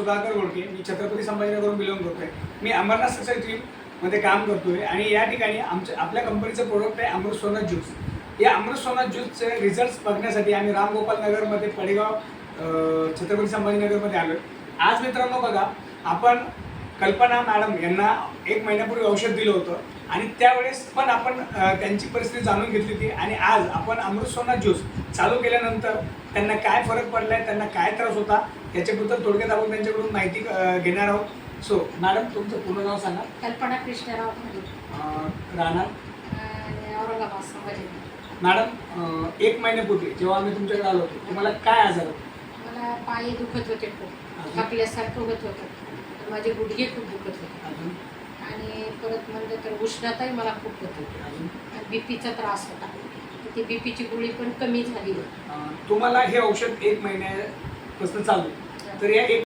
सुधाकर गोडके मी छत्रपती संभाजीनगरवरून बिलॉंग करतोय. मी अमरनाथ सक्सेस टीममध्ये काम करतोय आणि या ठिकाणी आमच्या आपल्या कंपनीचं प्रोडक्ट आहे अमृत सोना ज्यूस या अमृत सोना ज्यूसचे रिझल्ट्स बघण्यासाठी आम्ही रामगोपाल नगरमध्ये पडेगाव छत्रपती संभाजीनगरमध्ये आलो आज मित्रांनो बघा आपण कल्पना मॅडम यांना एक महिन्यापूर्वी औषध दिलं होतं. आणि त्यावेळेस पण आपण त्यांची परिस्थिती जाणून घेतली होती. आणि आज आपण अमृत सोना ज्यूस चालू केल्यानंतर त्यांना काय फरक पडलाय त्यांना काय त्रास होता याच्याबद्दल थोडक्यात आपण त्यांच्याकडून माहिती घेणार आहोत. सो मॅडम तुमचं पूर्ण नाव सांगा. कल्पना कृष्णराव राहणार औरंगाबाद संभाजी मॅडम एक महिन्यापूर्वी जेव्हा आम्ही तुमच्याकडे आलो होतो तुम्हाला काय आजार होता? मला पाय दुखत होते खूप. थकल्यासारखं होत होतं. माझे गुडघे खूप दुखत होते अजून. आणि परत म्हणलं तर उष्णताही मला खूप होत होती अजून. आणि बीपीचा त्रास होता. तर ती पीची गोळी पण कमी झाली तुम्हाला हे औषध एक महिन्यापासून चालू आहे. तर या एक